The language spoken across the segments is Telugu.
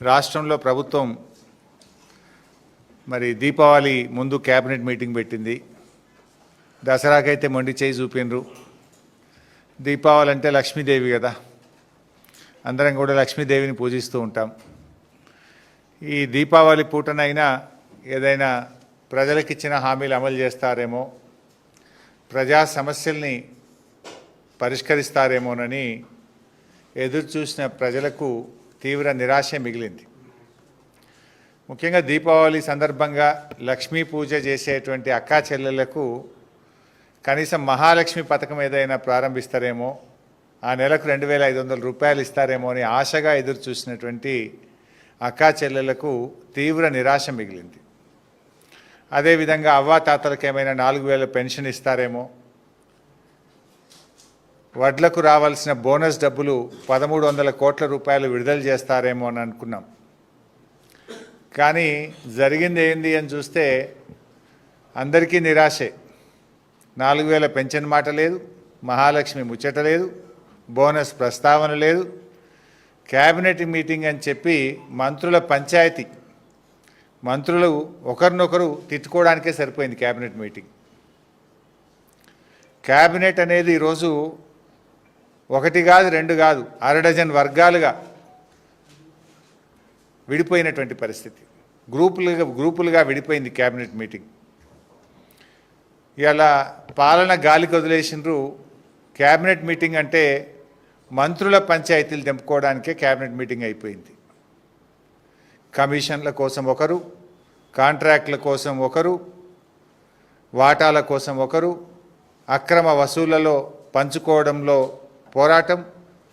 రాష్ట్రంలో ప్రభుత్వం మరి దీపావళి ముందు క్యాబినెట్ మీటింగ్ పెట్టింది. దసరాకైతే మొండి చేయి చూపిండ్రు. దీపావళి అంటే లక్ష్మీదేవి కదా. అందరం కూడా లక్ష్మీదేవిని పూజిస్తూ ఉంటాం. ఈ దీపావళి పూటనైనా ఏదైనా ప్రజలకు ఇచ్చిన హామీలు అమలు చేస్తారేమో ప్రజా సమస్యల్ని పరిష్కరిస్తారేమోనని ఎదురు చూసిన ప్రజలకు తీవ్ర నిరాశ మిగిలింది. ముఖ్యంగా దీపావళి సందర్భంగా లక్ష్మీ పూజ చేసేటువంటి అక్కా చెల్లెళ్ళకు కనీసం మహాలక్ష్మి పథకం ఏదైనా ప్రారంభిస్తారేమో ఆ నెలకు రెండు వేల ఐదు వందల రూపాయలు ఇస్తారేమో అని ఆశగా ఎదురు చూసినటువంటి అక్కా చెల్లెళ్ళకు తీవ్ర నిరాశ మిగిలింది. అదేవిధంగా అవ్వాతాతలకు ఏమైనా నాలుగు వేల పెన్షన్ ఇస్తారేమో వడ్లకు రావాల్సిన బోనస్ డబ్బులు పదమూడు వందల కోట్ల రూపాయలు విడుదల చేస్తారేమో అని అనుకున్నాం. కానీ జరిగింది ఏంది అని చూస్తే అందరికీ నిరాశే. నాలుగు వేల పెన్షన్ మాట లేదు మహాలక్ష్మి ముచ్చట లేదు బోనస్ ప్రస్తావన లేదు క్యాబినెట్ మీటింగ్ అని చెప్పి మంత్రుల పంచాయతీ. మంత్రులు ఒకరినొకరు తిట్టుకోవడానికే సరిపోయింది క్యాబినెట్ మీటింగ్. క్యాబినెట్ అనేది ఈరోజు ఒకటి కాదు రెండు కాదు అర డజన్ వర్గాలుగా విడిపోయినటువంటి పరిస్థితి. గ్రూపులుగా గ్రూపులుగా విడిపోయింది క్యాబినెట్ మీటింగ్. ఇలా పాలన గాలికి వదిలేసినారు క్యాబినెట్ మీటింగ్ అంటే మంత్రుల పంచాయతీలు తెంపుకోవడానికే క్యాబినెట్ మీటింగ్ అయిపోయింది. కమిషన్ల కోసం ఒకరు కాంట్రాక్ట్ల కోసం ఒకరు వాటాల కోసం ఒకరు అక్రమ వసూళ్ళలో పంచుకోవడంలో పోరాటం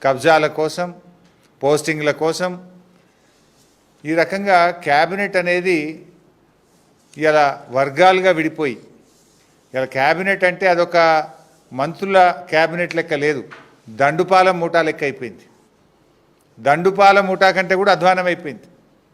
కబ్జాల కోసం పోస్టింగ్ల కోసం. ఈ రకంగా క్యాబినెట్ అనేది ఇలా వర్గాలుగా విడిపోయి ఇలా క్యాబినెట్ అంటే అదొక మంత్రుల క్యాబినెట్ లెక్క లేదు. దండుపాల మూటా లెక్క అయిపోయింది. దండుపాల మూటా కంటే కూడా అధ్వానం అయిపోయింది